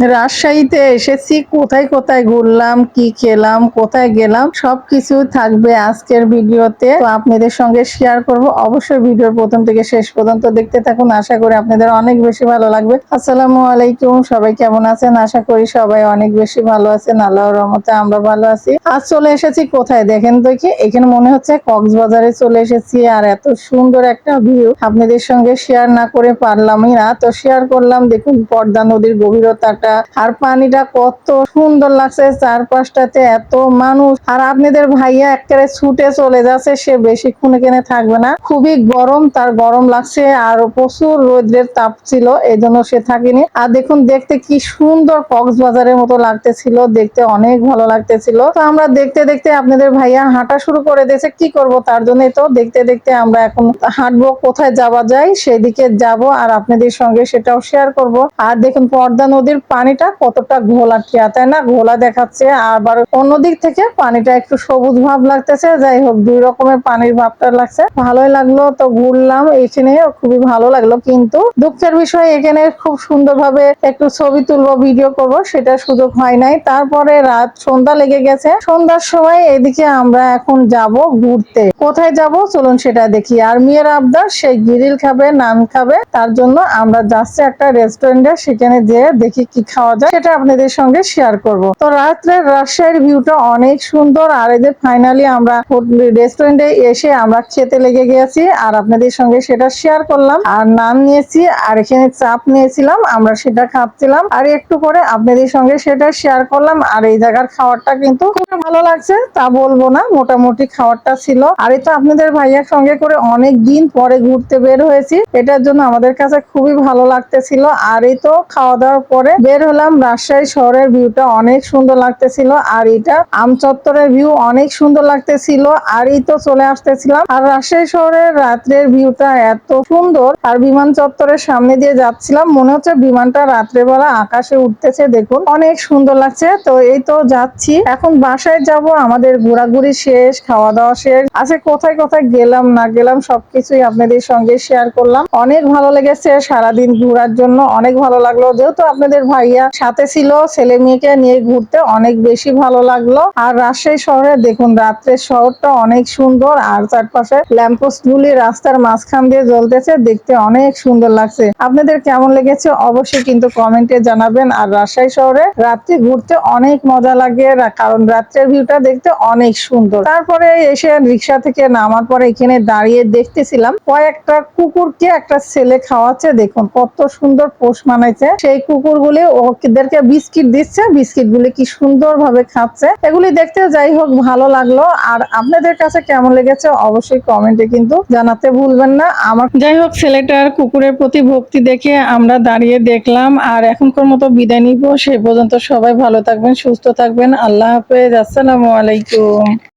রাজশাহীতে এসেছি, কোথায় কোথায় ঘুরলাম, কি খেলাম, কোথায় গেলাম, সবকিছু থাকবে আজকের ভিডিওতে। তো আপনাদের সঙ্গে শেয়ার করব। অবশ্যই ভিডিওর প্রথম থেকে শেষ পর্যন্ত দেখতে থাকুন। আশা করি আপনাদের অনেক বেশি ভালো লাগবে। আসসালামু আলাইকুম। সবাই কেমন আছেন? আশা করি সবাই অনেক বেশি ভালো আছেন। আল্লাহর রহমতে আমরা ভালো আছি। আজ চলে এসেছি কোথায়? দেখেন দেখি। এখানে মনে হচ্ছে কক্সবাজারে চলে এসেছি আর এত সুন্দর একটা ভিউ আপনাদের সঙ্গে শেয়ার না করে পারলামই না। তো শেয়ার করলাম, দেখুন পর্দা নদীর গভীরতাটা আর পানিটা কত সুন্দর লাগছে চারপাশটাতে এত মানুষ। আর আপনাদের ভাইয়া একেবারে ছুটে চলে যাচ্ছে, সে বেশিক্ষণ এখানে থাকবে না। খুবই গরম, তার গরম লাগছে, আর প্রচুর রোদ্রের তাপ ছিল এই জন্য সে থাকেনি। আর দেখুন, দেখতে কি সুন্দর কক্সবাজারের মতো লাগতেছিল, দেখতে অনেক ভালো লাগতেছিল। তো আমরা দেখতে দেখতে আপনাদের ভাইয়া হাঁটা শুরু করে দিয়েছে, কি করব তার জন্য তো দেখতে দেখতে আমরা এখন হাঁটবো, কোথায় যাওয়া যায়, সেদিকে যাব, আর আপনাদের সঙ্গে সেটাও শেয়ার করব। আর দেখুন, পর্দা নদীর পানিটা কতটা ঘোলা টিয়া তাই না? ঘোলা দেখাচ্ছে। আবার অন্যদিক থেকে পানিটা একটু সবুজ ভাব লাগতেছে। যাই হোক, দুই রকমের পানির ভাবটা লাগছে। ভালোই লাগল, তো ঘুরলাম। এখানে খুবই ভালো লাগল। কিন্তু দুঃখের বিষয়, এখানে খুব সুন্দরভাবে একটু ছবি তুলবো, ভিডিও করব, সেটা সুযোগ হয় নাই। তারপরে রাত সন্ধ্যা লেগে গেছে। সন্ধ্যার সময় এদিকে আমরা এখন যাব ঘুরতে। কোথায় যাব? চলুন সেটা দেখি। আর মেয়ের আবদার, সে গিরিল খাবে, নান খাবে। তার জন্য আমরা যাচ্ছি একটা রেস্টুরেন্টে সেখানে যেয়ে দেখি কি খাওয়া যায়, সেটা আপনাদের সঙ্গে শেয়ার করব। তো রাত্রে রাজশাহীর ভিউটা অনেক সুন্দর, আর যে ফাইনালি আমরা রেস্টুরেন্টে এসে আমরা খেতে লেগে গেছি, আর আপনাদের সঙ্গে সেটা শেয়ার করলাম। আর নান নিয়েছি, আর এখানে চাপ নিয়েছিলাম, আমরা সেটা খাচ্ছিলাম। আর একটু পরে আপনাদের সঙ্গে সেটা শেয়ার করলাম, আর এই জায়গার খাবারটা কিন্তু খুব ভালো লাগছে, তা বলব না, মোটামুটি খাবারটা ছিল। আর তো আপনাদের ভাইয়ার সঙ্গে করে অনেক দিন পরে ঘুরতে বের হয়েছি, এটার জন্য আমাদের কাছে খুবই ভালো লাগতেছিল। আর এই তো খাওয়া দাওয়ার পরে বের হলাম, রাজশাহী শহরের ভিউটা অনেক সুন্দর লাগতেছিল, আর এটা আম চত্বরের ভিউ অনেক সুন্দর লাগতেছিল আর এই তো চলে আসতেছিলাম। আর রাজশাহী শহরের রাত্রের ভিউটা এত সুন্দর, আর বিমান চত্বরের সামনে দিয়ে যাচ্ছিলাম, মনে হচ্ছে বিমানটা রাত্রেবেলা আকাশে উঠতেছে, দেখুন। অনেক সুন্দর লাগছে, তো এই তো যাচ্ছি। এখন বাসায় যাব, আমাদের ঘোরাঘুরি শেষ খাওয়া দাওয়া শেষ। আজকে কোথায় কোথায় গেলাম, না গেলাম, সবকিছুই আপনাদের সঙ্গে শেয়ার করলাম। অনেক ভালো লেগেছে সারাদিন ঘোরার জন্য, অনেক ভালো লাগল। যেহেতু আপনাদের ভাইয়া। সাথে ছিল ছেলে মেয়েকে নিয়ে ঘুরতে অনেক বেশি ভালো লাগল। আর রাজশাহী শহরে দেখুন, রাত্রের শহরটা অনেক সুন্দর, আর চারপাশে ল্যাম্পোস্ট গুলি রাস্তার মাঝখান দিয়ে জ্বলতেছে, দেখতে অনেক সুন্দর লাগছে। আপনাদের কেমন লেগেছে অবশ্যই কিন্তু কমেন্টে জানাবেন। আর রাজশাহী শহরে রাত্রে ঘুরতে অনেক মজা লাগে কারণ রাত্রের ভিউটা দেখতে অনেক সুন্দর। তারপরে এসে রিক্সা থেকে নামার পরে এখানে দাঁড়িয়ে দেখতেছিলাম, কয়েকটা কুকুরকে একটা ছেলে খাওয়াচ্ছে। দেখুন, কত সুন্দর পোষ মানাইছে। সেই কুকুরগুলি ওদেরকে বিস্কিট দিচ্ছে বিস্কিট গুলি কি সুন্দর ভাবে খাচ্ছে। এগুলি দেখতে যাই হোক ভালো লাগল। আর আপনাদের কাছে কেমন লেগেছে অবশ্যই কমেন্টে কিন্তু জানাতে ভুলবেন না। আমার যাই হোক, ছেলেটার কুকুরের প্রতি ভক্তি দেখে আমরা দাঁড়িয়ে দেখলাম। আর এখনকার মতো বিদায় নিব। সে পর্যন্ত সবাই ভালো থাকবেন, সুস্থ থাকবেন। আল্লাহ হাফেজ। আসসালামু আলাইকুম।